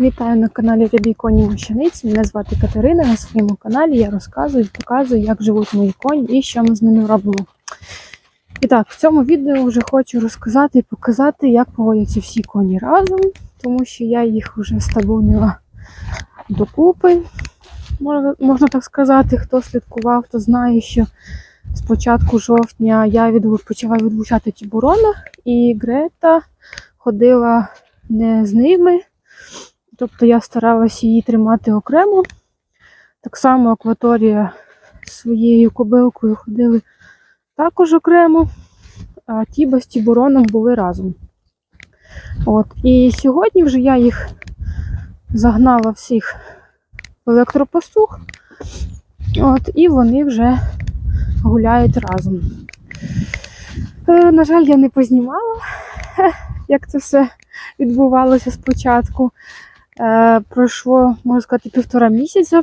Вітаю на каналі Рябі Коні Мощаниці. Мене звати Катерина. На своєму каналі я розказую, і показую, як живуть мої коні і що ми з ними робимо. І так, в цьому відео вже хочу розказати і показати, як поводяться всі коні разом, тому що я їх вже стабунила докупи. Можна, так сказати, хто слідкував, то знає, що з початку жовтня я відлу- почала відлучати тібурона, і Грета ходила не з ними. Тобто я старалася її тримати окремо. Так само акваторія своєю кобилкою ходили також окремо, а Тіба з Тібуроном були разом. От. І сьогодні вже я їх загнала всіх в електропастух, От, і вони вже гуляють разом. Е, на жаль, я не познімала, як це все відбувалося спочатку. Е, пройшло, можна сказати, півтора місяця.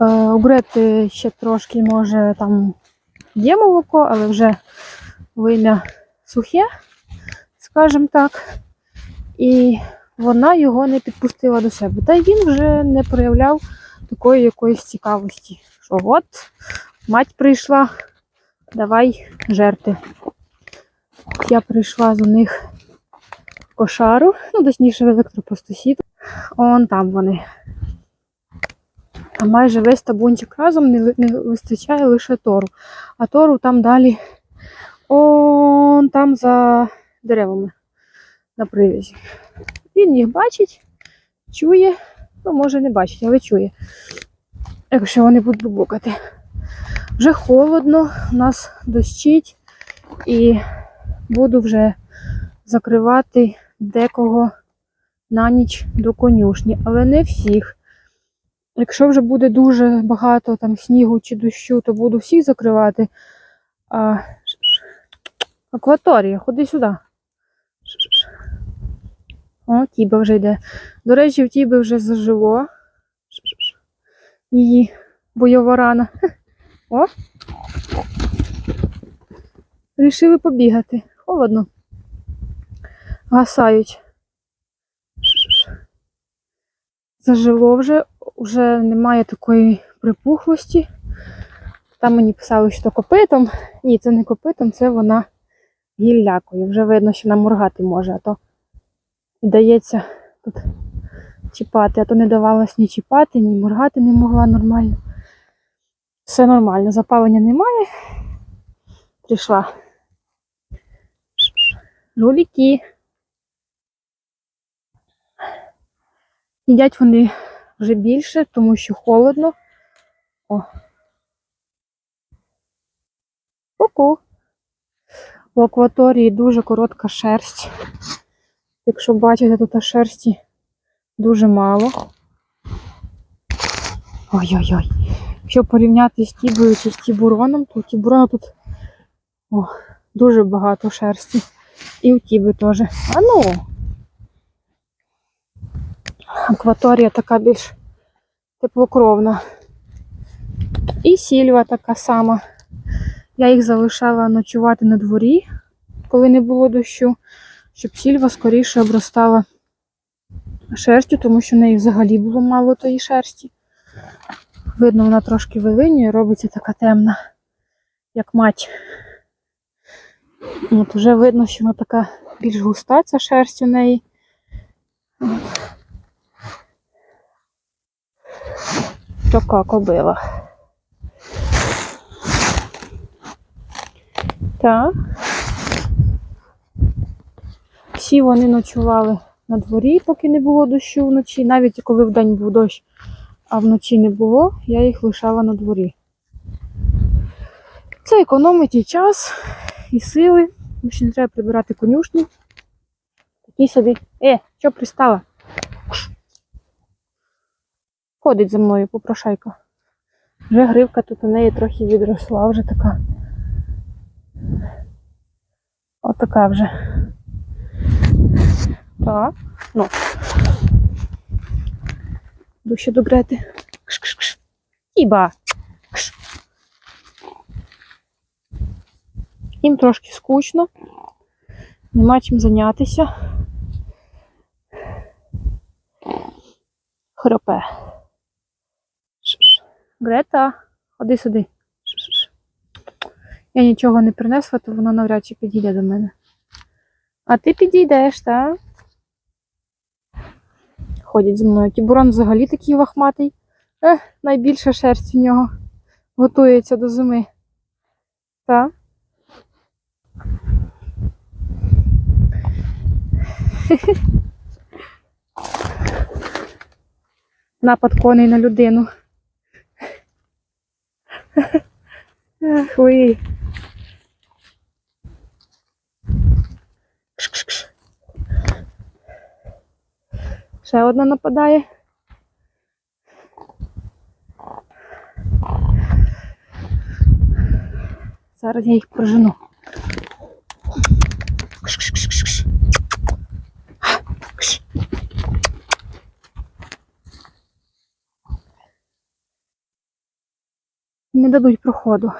Е, у Грети ще трошки, може, там є молоко, але вже вим'я сухе, скажімо так. І вона його не підпустила до себе. Та й він вже не проявляв такої якоїсь цікавості. Що от, мать прийшла, давай жерти. Я прийшла до них кошару, ну, точніше, в електропостусі. Он там вони. А майже весь табунчик разом не, не вистачає лише тору. А тору там далі он там за деревами на привязі. Він їх бачить, чує, ну, може не бачить, але чує, якщо вони будуть бубукати. Вже холодно, у нас дощить і буду вже закривати декого на ніч до конюшні, але не всіх. Якщо вже буде дуже багато там снігу чи дощу, то буду всіх закривати. А... Акваторія, ходи сюди. О, Тіба вже йде. До речі, в Тіби вже зажило. Її бойова рана. О! Рішили побігати. Холодно. Гасають. Зажило вже, вже немає такої припухлості. Там мені писали, що копитом. Ні, це не копитом, це вона гіллякою. Вже видно, що вона моргати може, а то дається тут чіпати, а то не давалось ні чіпати, ні моргати не могла нормально. Все нормально, запалення немає. Прийшла. Жуліки. Їдять вони вже більше, тому що холодно. О. Ку-ку. У акваторії дуже коротка шерсть. Якщо бачите, тут шерсті дуже мало. Ой-ой-ой. Якщо порівняти з тібою чи з тібуроном, то у тібурона тут о, дуже багато шерсті. І у тіби теж. А ну! Акваторія така більш теплокровна. І сільва така сама. Я їх залишала ночувати на дворі, коли не було дощу, щоб сільва скоріше обростала шерстю, тому що в неї взагалі було мало тої шерсті. Видно, вона трошки вилинює, робиться така темна, як мать. От вже видно, що вона така більш густа, ця шерсть у неї. Така кобила. Так. Всі вони ночували на дворі, поки не було дощу вночі. Навіть коли вдень був дощ, а вночі не було, я їх лишала на дворі. Це економить і час, і сили, тому що не треба прибирати конюшню. Такий собі. Е, що пристала? Ходить за мною, попрошайка. Вже гривка тут у неї трохи відросла, вже така. Отака вже. Так, ну. Йду ще до Кш-кш-кш. Іба. Кш. Їм трошки скучно. Нема чим зайнятися. хропе. Грета, ходи сюди. Я нічого не принесла, то вона навряд чи підійде до мене. А ти підійдеш, так? Ходять зі мною. Тібурон взагалі такий лохматий. Ех, найбільша шерсть у нього. Готується до зими. Так? Напад коней на людину. Ах, ви. Ще одна нападає. Зараз я їх прожену. Не дадуть проходу.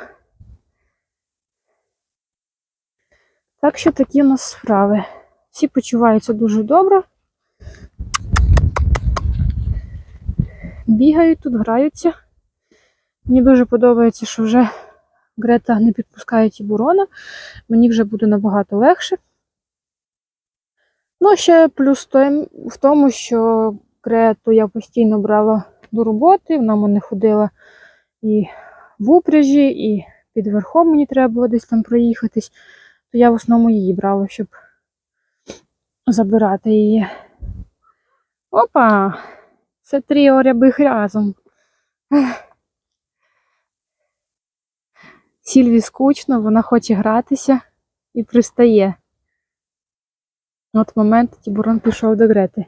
Так що такі у нас справи. Всі почуваються дуже добре. Бігають тут, граються. Мені дуже подобається, що вже Грета не підпускає Тібурона. Мені вже буде набагато легше. Ну, ще плюс в тому, що Грету я постійно брала до роботи, вона мене ходила і в упряжі, і під верхом мені треба було десь там проїхатись, то я в основному її брала, щоб забирати її. Опа! Це тріо рябих разом. Сільві скучно, вона хоче гратися і пристає. От момент Тібурон пішов до Грети.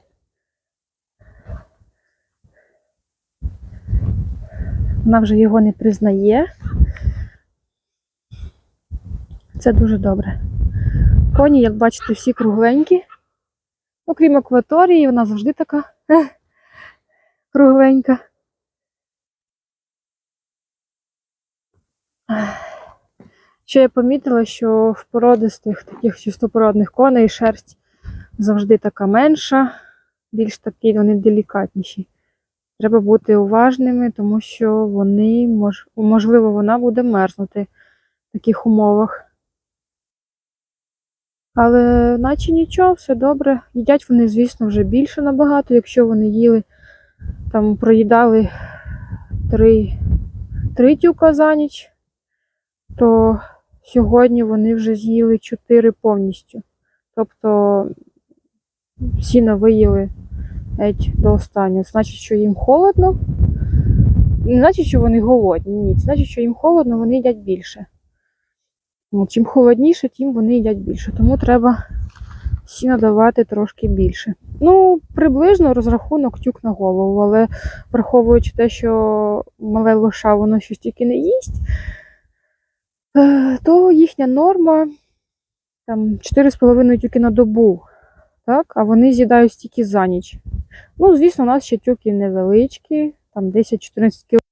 Вона вже його не признає. Це дуже добре. Коні, як бачите, всі кругленькі. Окрім акваторії, вона завжди така кругленька. Що я помітила, що в породистих таких чистопородних коней шерсть завжди така менша, більш такі вони делікатніші. Треба бути уважними, тому що вони, мож, можливо, вона буде мерзнути в таких умовах. Але наче нічого, все добре. Їдять вони, звісно, вже більше набагато. Якщо вони їли, там проїдали три, три тюка за ніч, то сьогодні вони вже з'їли чотири повністю. Тобто сіна виїли геть до останнього. Значить, що їм холодно. Не значить, що вони голодні. Ні, це значить, що їм холодно, вони їдять більше. Ну, Чим холодніше, тим вони їдять більше. Тому треба сіна давати трошки більше. Ну, приблизно розрахунок тюк на голову, але враховуючи те, що мале лоша воно щось тільки не їсть, е, то їхня норма там 4,5 тюки на добу. Так, а вони з'їдають стільки за ніч. Ну, звісно, у нас ще тюки невеличкі, там 10-14 кг.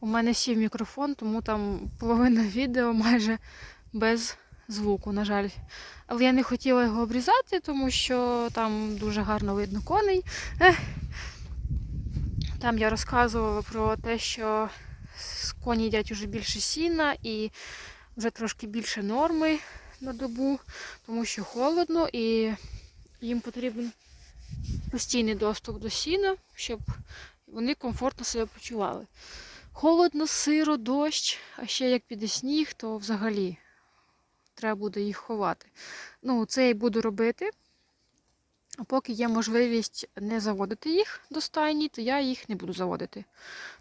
У мене сів мікрофон, тому там половина відео майже без звуку, на жаль. Але я не хотіла його обрізати, тому що там дуже гарно видно коней. Там я розказувала про те, що коні їдять уже більше сіна і вже трошки більше норми на добу, тому що холодно і їм потрібен постійний доступ до сіна, щоб вони комфортно себе почували. Холодно, сиро, дощ, а ще як піде сніг, то взагалі треба буде їх ховати. Ну, це я й буду робити. А поки є можливість не заводити їх до стайні, то я їх не буду заводити.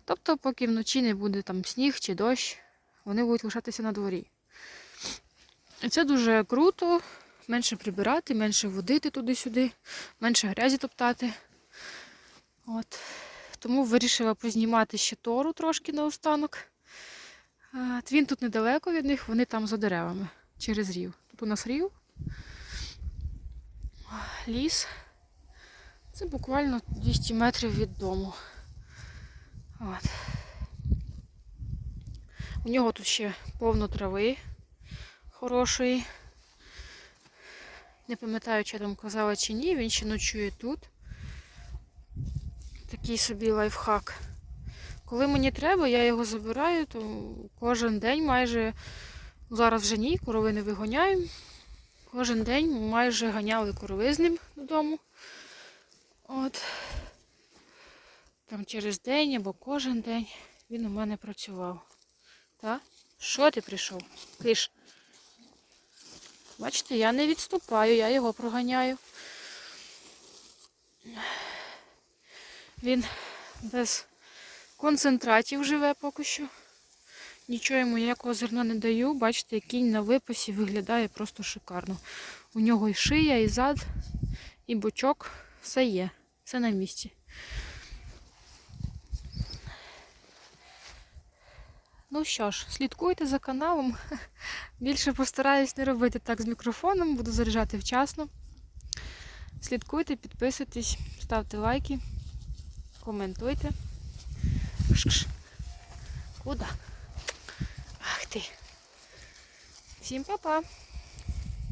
Тобто, поки вночі не буде там сніг чи дощ, вони будуть лишатися на дворі. І це дуже круто. Менше прибирати, менше водити туди-сюди, менше грязі топтати. От. Тому вирішила познімати ще тору трошки наостанок. А, Твін тут недалеко від них, вони там за деревами через рів. Тут у нас рів, ліс. Це буквально 200 метрів від дому. От. У нього тут ще повно трави хорошої. Не пам'ятаю, чи я там казала чи ні, він ще ночує тут. Такий собі лайфхак. Коли мені треба, я його забираю, то кожен день майже, зараз вже ні, корови не вигоняємо. Кожен день майже ганяли корови з ним додому. От. Там через день або кожен день він у мене працював. Так? Що ти прийшов? Киш. Бачите, я не відступаю, я його проганяю. Він без концентратів живе поки що. Нічого йому ніякого зерна не даю. Бачите, кінь на випасі виглядає просто шикарно. У нього і шия, і зад, і бочок. Все є. Все на місці. Ну що ж, слідкуйте за каналом. Більше постараюсь не робити так з мікрофоном, буду заряджати вчасно. Слідкуйте, підписуйтесь, ставте лайки, коментуйте. Куда? Ах ти. Всім па-па!